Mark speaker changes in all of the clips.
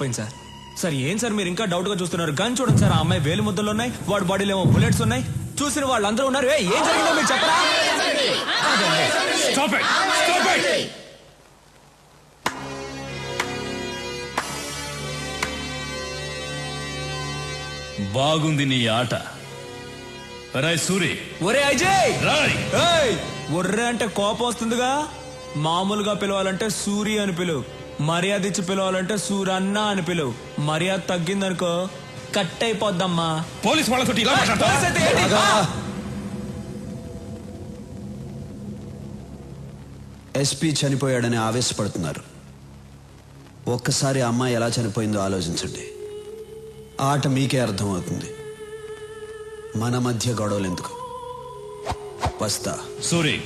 Speaker 1: చంపైంది sir. Sir ఏం sir మీరు ఇంకా డౌట్గా చూస్తున్నారు? గన్ చూడండి సార్ ఆ అమ్మాయి వేలు ముద్దలు ఉన్నాయి వాడి బాడీలో ఏమో బుల్లెట్స్ ఉన్నాయి. చూసిన వాళ్ళందరూ ఉన్నారు. ఏ, ఏం జరిగిందో మీరు చెప్పరా!
Speaker 2: బాగుంది నీ ఆట. రాయ్ సూరి.
Speaker 1: ఒరే అజయ్!
Speaker 2: రాయ్!
Speaker 1: ఒర్రె అంటే కోపం వస్తుందిగా? మామూలుగా పిలవాలంటే సూరి అని పిలువు. మర్యాద ఇచ్చి పిలవాలంటే సూరన్న అని పిలువు. మర్యాద తగ్గిందనుకో కట్ అయిపోద్దమ్మా
Speaker 2: పోలీస్ వాళ్ళతో ఇలా మాట్లాడతావా?
Speaker 1: పోలీస్ అయితే ఏంటి? ఆ!
Speaker 3: ఎస్పీ చనిపోయాడని ఆవేశపడుతున్నారు. ఒక్కసారి ఆ అమ్మాయి ఎలా చనిపోయిందో ఆలోచించండి. ఆ ఆట మీకే అర్థమవుతుంది. మన మధ్య గొడవలు ఎందుకు? వస్తా.
Speaker 2: సూరి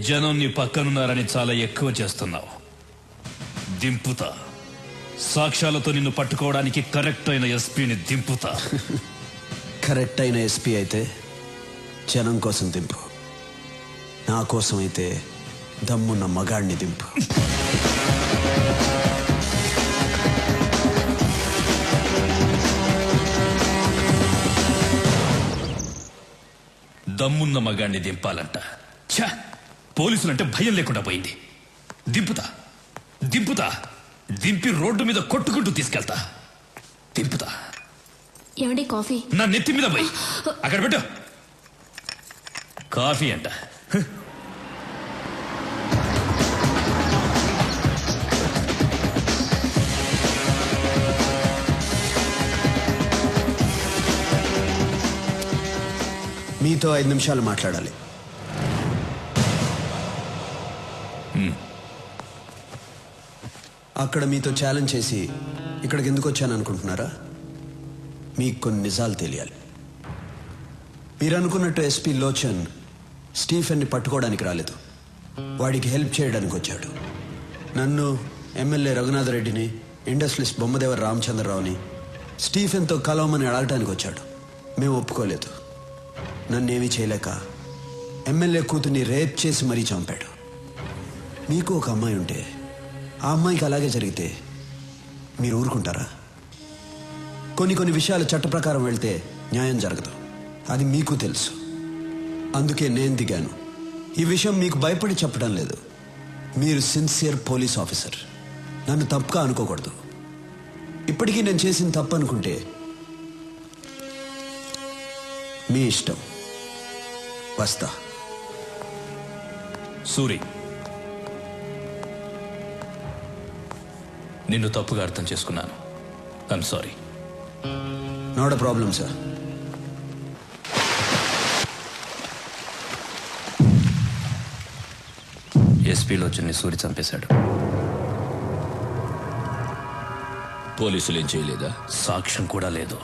Speaker 2: జనం నీ పక్కనున్నారని చాలా ఎక్కువ చేస్తున్నావు. దింపుతా. సాక్ష్యాలతో నిన్ను పట్టుకోవడానికి కరెక్ట్ అయిన ఎస్పీని దింపుతా.
Speaker 3: కరెక్ట్ అయిన ఎస్పీ అయితే జనం కోసం దింపు. నా కోసం అయితే దమ్మున్న మగాడిని దింపు.
Speaker 2: దమ్మున్న మగాణ్ణి దింపాలంట. ఛ! పోలీసులంటే భయం లేకుండా పోయింది. దింపుతా. దింపుతా. దింపి రోడ్డు మీద కొట్టుకుంటూ తీసుకెళ్తా. దింపుతా.
Speaker 4: ఏమండి కాఫీ?
Speaker 2: నా నెత్తి మీద పోయి. అక్కడ పెట్టు. కాఫీ అంట.
Speaker 3: మీతో ఐదు నిమిషాలు మాట్లాడాలి. అక్కడ మీతో ఛాలెంజ్ చేసి ఇక్కడికి ఎందుకు వచ్చాను అనుకుంటున్నారా? మీకు కొన్ని నిజాలు తెలియాలి. మీరు అనుకున్నట్టు ఎస్పీ లోచన్ స్టీఫెన్ని పట్టుకోవడానికి రాలేదు. వాడికి హెల్ప్ చేయడానికి వచ్చాడు. నన్ను ఎమ్మెల్యే రఘునాథ్ రెడ్డిని ఇండస్ట్రియలిస్ట్ బొమ్మదేవర రామచంద్రరావుని స్టీఫెన్తో కలవమని అడగటానికి వచ్చాడు. మేము ఒప్పుకోలేదు. నన్నేమీ చేయలేక ఎమ్మెల్యే కూతుర్ని రేప్ చేసి మరీ చంపాడు. మీకు ఒక అమ్మాయి ఉంటే ఆ అమ్మాయికి అలాగే జరిగితే మీరు ఊరుకుంటారా? కొన్ని కొన్ని విషయాలు చట్ట ప్రకారం వెళ్తే న్యాయం జరగదు. అది మీకు తెలుసు. అందుకే నేను దిగాను. ఈ విషయం మీకు భయపడి చెప్పడం లేదు. మీరు సిన్సియర్ పోలీస్ ఆఫీసర్. నన్ను తప్పుగా అనుకోకూడదు. ఇప్పటికీ నేను చేసిన తప్పు అనుకుంటే మీ ఇష్టం. వస్తా.
Speaker 2: సూరి. నిన్ను తప్పుగా అర్థం చేసుకున్నాను. I'm sorry
Speaker 3: not problem sir
Speaker 2: ఎస్పీలో వచ్చి సూరి చంపేశాడు.
Speaker 5: పోలీసులు ఏం చేయలేదా
Speaker 2: సాక్ష్యం కూడా లేదు.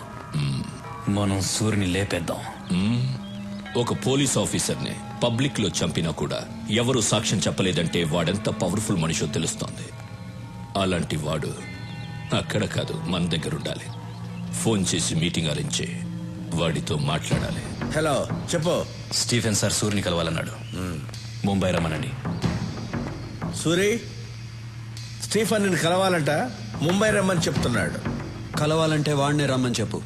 Speaker 2: మనం సూరిని లేపేద్దాం.
Speaker 5: ఒక పోలీస్ ఆఫీసర్ని పబ్లిక్లో చంపినా కూడా ఎవరు సాక్ష్యం చెప్పలేదంటే వాడెంత పవర్ఫుల్ మనిషో తెలుస్తోంది. అలాంటి వాడు అక్కడ కాదు మన దగ్గర ఉండాలి. ఫోన్ చేసి మీటింగ్ అరేంజ్ వాడితో మాట్లాడాలి.
Speaker 6: హలో చెప్పు.
Speaker 2: స్టీఫెన్ సార్ సూరిని కలవాలన్నాడు. ముంబై రమ్మనండి.
Speaker 6: సూరి స్టీఫన్ నిన్ను కలవాలంట ముంబై రమ్మని చెప్తున్నాడు.
Speaker 3: కలవాలంటే వాడినే రమ్మని చెప్పు.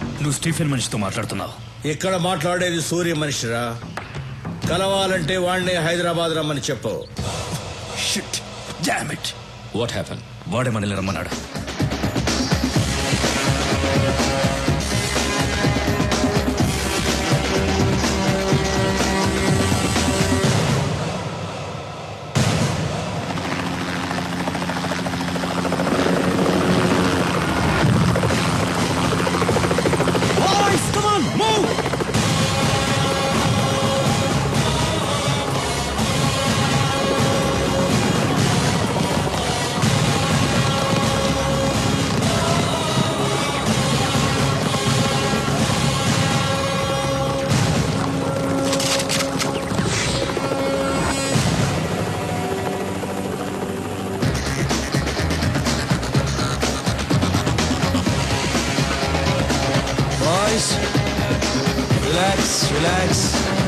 Speaker 2: నువ్వు స్టీఫెన్ మనిషితో మాట్లాడుతున్నావు.
Speaker 6: ఇక్కడ మాట్లాడేది సూర్య మనిషిరా? కలవాలంటే వాడిని హైదరాబాద్ రమ్మని చెప్పు.
Speaker 2: Shit damn it
Speaker 5: what happen
Speaker 2: వాడే మనల్ని రమ్మన్నాడు
Speaker 3: relax, relax.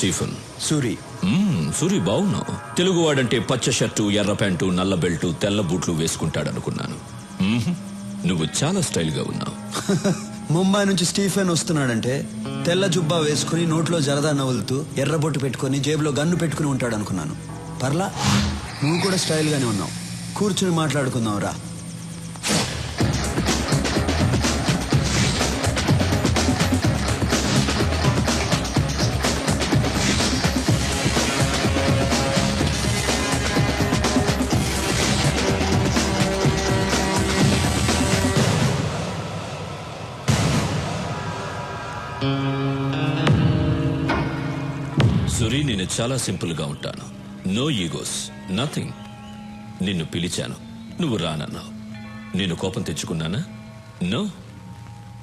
Speaker 5: Stephen.
Speaker 3: Suri.
Speaker 5: Suri బాగున్నావు తెలుగువాడంటే పచ్చ షర్టు ఎర్ర ప్యాంటు నల్ల బెల్టు తెల్ల బూట్లు వేసుకుంటాడనుకున్నాను. నువ్వు చాలా స్టైల్గా ఉన్నావు.
Speaker 3: ముంబై నుంచి స్టీఫెన్ వస్తున్నాడంటే తెల్ల జుబ్బా వేసుకుని నోట్లో జరదా నవ్వులుతూ ఎర్రబొట్టు పెట్టుకొని జేబులో గన్ను పెట్టుకుని ఉంటాడు అనుకున్నాను పర్లా? నువ్వు కూడా స్టైల్ గానే ఉన్నావు. కూర్చుని మాట్లాడుకుందాం రా
Speaker 5: చాలా సింపుల్గా ఉంటాను. No egos nothing. నిన్ను పిలిచాను. నువ్వు రానన్నావు. నేను కోపం తెచ్చుకున్నానా? నో.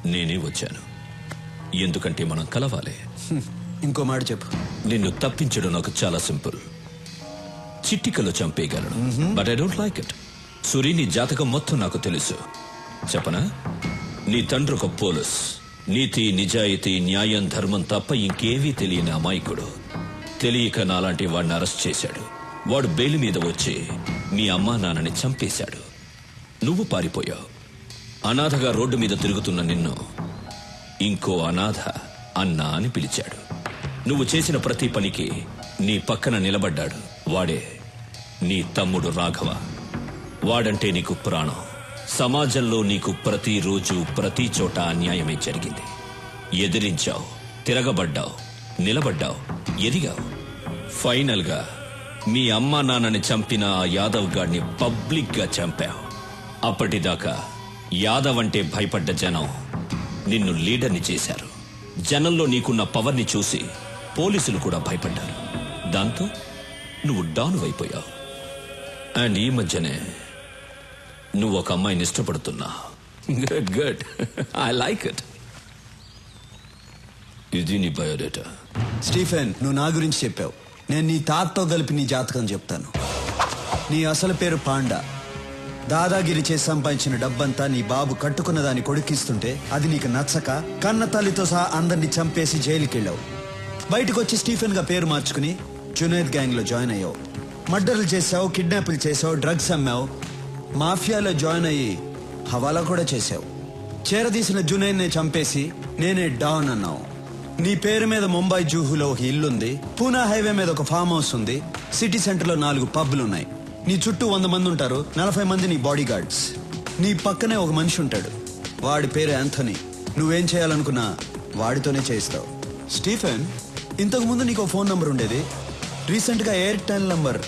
Speaker 5: నేనే వచ్చాను. ఎందుకంటే మనం కలవాలి.
Speaker 3: ఇంకో మాట చెప్పు.
Speaker 5: నిన్ను తప్పించడం నాకు చాలా సింపుల్. చిట్టికలో చంపేయగలను. But I don't like it Suri నీ జాతకం మొత్తం నాకు తెలుసు. చెప్పనా? నీ తండ్రి ఒక పోలీస్. నీతి నిజాయితీ న్యాయం ధర్మం తప్ప ఇంకేవీ తెలియని అమాయకుడు. తెలియక నాలాంటి వాడిని అరెస్ట్ చేశాడు. వాడు బెయిల్ మీద వచ్చి మీ అమ్మా నాన్నని చంపేశాడు. నువ్వు పారిపోయావు. అనాథగా రోడ్డు మీద తిరుగుతున్న నిన్ను ఇంకో అనాథ అన్నా అని పిలిచాడు. నువ్వు చేసిన ప్రతి పనికి నీ పక్కన నిలబడ్డాడు. వాడే నీ తమ్ముడు రాఘవ. వాడంటే నీకు ప్రాణం. సమాజంలో నీకు ప్రతిరోజు ప్రతి చోట అన్యాయమే జరిగింది. ఎదిరించావు తిరగబడ్డావు నిలబడ్డావు. ఎదిగావు. ఫైనల్గా మీ అమ్మ నాన్నని చంపిన ఆ యాదవ్ గాడిని పబ్లిక్గా చంపావు. అప్పటిదాకా యాదవ్ అంటే భయపడ్డ జనం నిన్ను లీడర్ని చేశారు. జనంలో నీకున్న పవర్ని చూసి పోలీసులు కూడా భయపడ్డారు. దాంతో నువ్వు డౌన్ అయిపోయావు. అండ్ ఈ మధ్యనే నువ్వు ఒక అమ్మాయిని ఇష్టపడుతున్నా. Good good I like it ఇది నీ బయోడేటా.
Speaker 3: స్టీఫెన్ నువ్వు నా గురించి చెప్పావు. నేను నీ తాతతో కలిపి నీ జాతకం చెప్తాను. నీ అసలు పేరు పాండా. దాదాగిరి చేసి సంపాదించిన డబ్బంతా నీ బాబు కట్టుకున్న దాన్ని కొడుకిస్తుంటే అది నీకు నచ్చక కన్న తల్లితో సహా అందరినీ చంపేసి జైలుకెళ్ళావు. బయటకు వచ్చి స్టీఫెన్గా పేరు మార్చుకుని జునైద్ గ్యాంగ్లో జాయిన్ అయ్యావు. మర్డర్లు చేసావు కిడ్నాపులు చేసావు డ్రగ్స్ అమ్మావు. మాఫియాలో జాయిన్ అయ్యి హవాలా కూడా చేసావు చేరదీసిన జునైద్నే చంపేసి నేనే డాన్ అన్నావు. నీ పేరు మీద ముంబై జూహులో ఒక ఇల్లుంది పూనా హైవే మీద ఒక ఫామ్ హౌస్ ఉంది సిటీ సెంటర్లో నాలుగు పబ్లు ఉన్నాయి నీ చుట్టూ వంద మంది ఉంటారు నలభై మంది నీ బాడీ గార్డ్స్ నీ పక్కనే ఒక మనిషి ఉంటాడు వాడి పేరు యాంథనీ నువ్వేం చేయాలనుకున్నా వాడితోనే చేయిస్తావు. స్టీఫెన్ ఇంతకు ముందు నీకు ఒక ఫోన్ నంబర్ ఉండేది. రీసెంట్గా Airtel number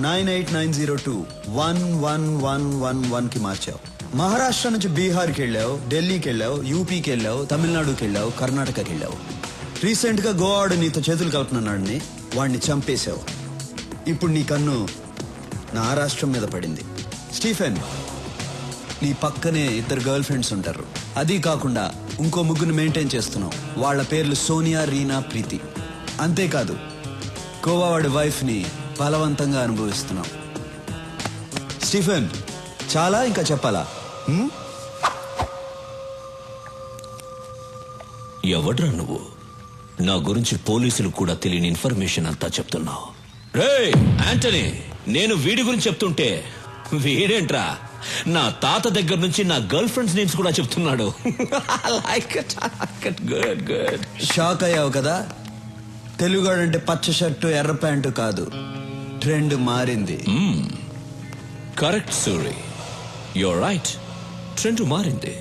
Speaker 3: nine eight nine zero two one one one one వన్కి మార్చావు. మహారాష్ట్ర నుంచి బీహార్కి వెళ్ళావు ఢిల్లీకి వెళ్ళావు యూపీకి వెళ్ళావు తమిళనాడుకి వెళ్ళావు కర్ణాటకకి వెళ్ళావు. రీసెంట్గా గోవాడు నీతో చేతులు కలుపుతున్నాడని వాడిని చంపేశావు. ఇప్పుడు నీ కన్ను నా రాష్ట్రం మీద పడింది. స్టీఫెన్ నీ పక్కనే ఇద్దరు గర్ల్ ఫ్రెండ్స్ ఉంటారు. అది కాకుండా ఇంకో ముగ్గురు మెయింటైన్ చేస్తున్నావు. వాళ్ళ పేర్లు సోనియా రీనా ప్రీతి. అంతేకాదు గోవా వాడి వైఫ్ని బలవంతంగా అనుభవిస్తున్నావు. స్టీఫెన్ చాలా ఇంకా చెప్పాలా?
Speaker 5: ఎవడ్రా నువ్వు? నా గురించి పోలీసులు కూడా తెలియని ఇన్ఫర్మేషన్ అంతా చెప్తున్నావు. రే యాంటనీ నేను వీడి గురించి చెప్తుంటే వీడేంట్రా? నా తాత దగ్గర నుంచి నా గర్ల్ ఫ్రెండ్స్ నేమ్స్ కూడా చెప్తున్నాడు. లైక్ గుడ్ గుడ్
Speaker 3: షాక్ అయ్యావు కదా? తెలుగాడంటే పచ్చ షర్టు ఎర్ర ప్యాంటు కాదు. ట్రెండ్ మారింది.
Speaker 5: Correct Suri your right trend మారింది.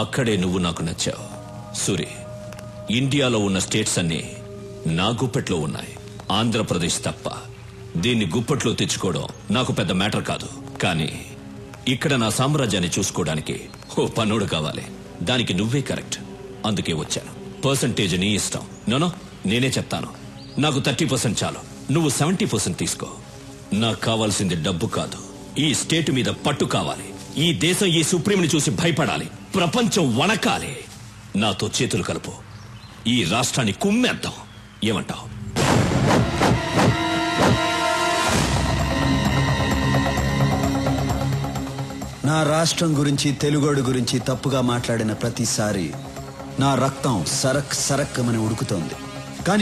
Speaker 5: అక్కడే నువ్వు నాకు నచ్చావు. సూరి ఇండియాలో ఉన్న స్టేట్స్ అన్ని నా గుప్పెట్లో ఉన్నాయి. ఆంధ్రప్రదేశ్ తప్ప. దీన్ని గుప్పట్లో తెచ్చుకోవడం నాకు పెద్ద మ్యాటర్ కాదు. కానీ ఇక్కడ నా సామ్రాజ్యాన్ని చూసుకోవడానికి ఓ పన్నుడు కావాలి. దానికి నువ్వే కరెక్ట్. అందుకే వచ్చాను. పర్సంటేజ్ నీ ఇష్టం. నోనో నేనే చెప్తాను. నాకు థర్టీ పర్సెంట్ చాలు. నువ్వు సెవెంటీ పర్సెంట్ తీసుకో. నాకు కావాల్సింది డబ్బు కాదు. ఈ స్టేట్ మీద పట్టు కావాలి. ఈ దేశం ఈ సుప్రీంని చూసి భయపడాలి. ప్రపంచం వణకాలి. నాతో చేతులు కలుపు. ఈ రాష్ట్రాన్ని కుమ్మేద్దాం. ఏమంటావు?
Speaker 3: నా రాష్ట్రం గురించి తెలుగోడు గురించి తప్పుగా మాట్లాడిన ప్రతిసారి నా రక్తం సరక్ సరక్కమని ఉడుకుతోంది.